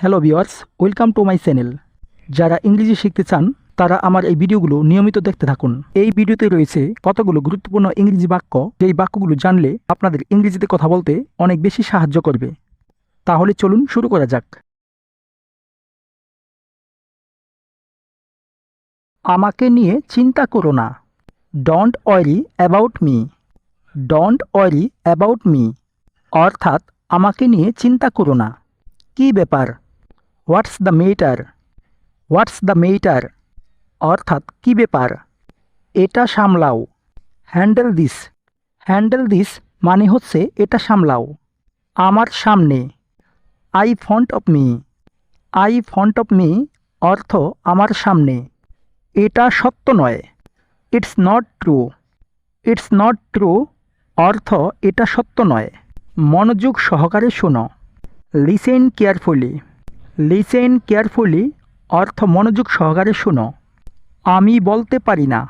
Hello viewers welcome to my channel. যারা ইংরেজি শিখতে চান, তারা আমার এই ভিডিওগুলো নিয়মিত দেখতে থাকুন। এই ভিডিওতে রয়েছে কতগুলো গুরুত্বপূর্ণ ইংরেজি বাক্য, যেই বাক্যগুলো জানলে আপনাদের ইংরেজিতে কথা বলতে অনেক বেশি সাহায্য করবে। তাহলে চলুন শুরু করা যাক। আমাকে নিয়ে চিন্তা করো না। Don't worry about me don't worry about me অর্থাৎ, আমাকে নিয়ে চিন্তা করো না। কী ব্যাপার? What's the matter what's the matter অর্থাৎ কী ব্যাপার? এটা সামলাও। হ্যান্ডেল দিস হ্যান্ডেল দিস মানে হচ্ছে এটা সামলাও। আমার সামনে। I front of me I front of me অর্থ আমার সামনে। এটা সত্য নয়। It's not true it's not true অর্থ এটা সত্য নয়। মনোযোগ সহকারে শোনো। লিসেন কেয়ারফুলি লিসেন কেয়ারফুলি অর্থ মনোযোগ সহকারে শোনো। আমি বলতে পারি না।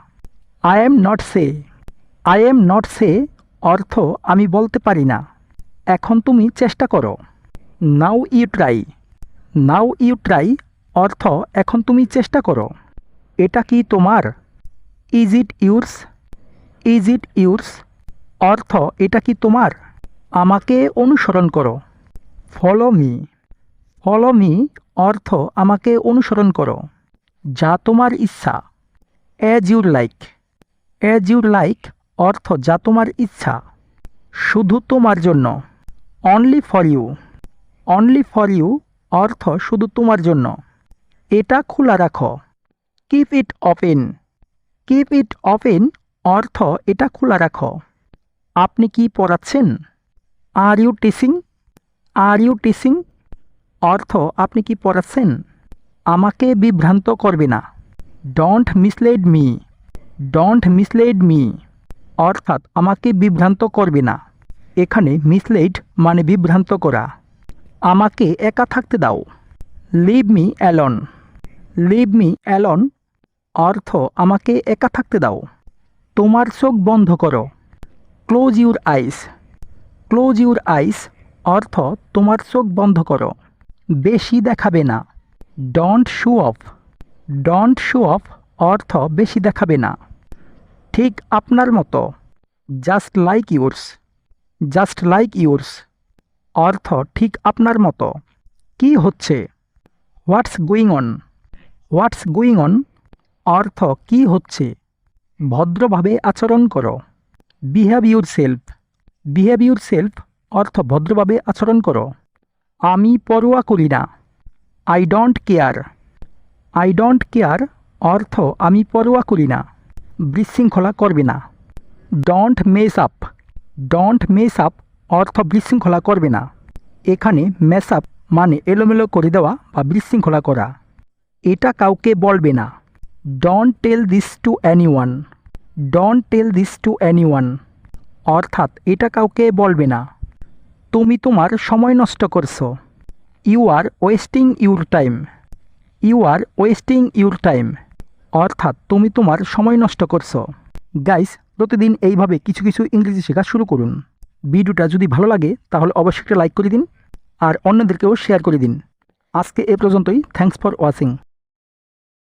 I am not say I am not say অর্থ আমি বলতে পারি না। এখন তুমি চেষ্টা করো। Now you try now you try অর্থ এখন তুমি চেষ্টা করো। এটা কি তোমার? Is it yours is it yours অর্থ এটা কি তোমার? আমাকে অনুসরণ করো। ফলো মি ফলো মি অর্থ আমাকে অনুসরণ করো, যা তোমার ইচ্ছা। As your like as your like অর্থ যা তোমার ইচ্ছা, শুধু তোমার জন্য। Only for you only for you অর্থ শুধু তোমার জন্য। এটা খোলা রাখো। Keep it open keep it open অর্থ এটা খোলা রাখো। আপনি কি পড়াচ্ছেন? Are you teaching are you teaching অর্থ আপনি কি পড়াচ্ছেন? আমাকে বিভ্রান্ত করবে না। Don't misled me don't misled me অর্থাৎ আমাকে বিভ্রান্ত করবে না। এখানে মিসলেড মানে বিভ্রান্ত করা। আমাকে একা থাকতে দাও। Leave me alone leave me alone অর্থ আমাকে একা থাকতে দাও। তোমার চোখ বন্ধ করো। Close your eyes close your eyes অর্থ তোমার চোখ বন্ধ করো। বেশি দেখাবে না। Don't show off don't show off অর্থ বেশি দেখাবে না। ঠিক আপনার মতো। Just like yours just like yours অর্থ ঠিক আপনার মতো। কি হচ্ছে? What's going on what's going on অর্থ কি হচ্ছে? ভদ্রভাবে আচরণ করো। Behave yourself behave yourself অর্থ ভদ্রভাবে আচরণ করো। আমি পরোয়া করি না। I don't care I don't care অর্থ আমি পরোয়া করি না। বিশৃঙ্খলা করবে না। Don't mess up don't mess up অর্থ বিশৃঙ্খলা করবে না। এখানে মেস আপ মানে এলোমেলো করে দেওয়া বা বিশৃঙ্খলা করা। এটা কাউকে বলবে না। Don't tell this to anyone don't tell this to anyone অর্থাৎ এটা কাউকে বলবে না। তুমি তোমার সময় নষ্ট করছ। You are wasting your time you are wasting your time অর্থাৎ তুমি তোমার সময় নষ্ট করছ। গাইস প্রতিদিন এইভাবে কিছু কিছু ইংরেজি শেখা শুরু করুন। ভিডিওটা যদি ভালো লাগে, তাহলে অবশ্যই একটা লাইক করে দিন। আর অন্যদেরকেও শেয়ার করে দিন। আজকে এ পর্যন্তই। Thanks for watching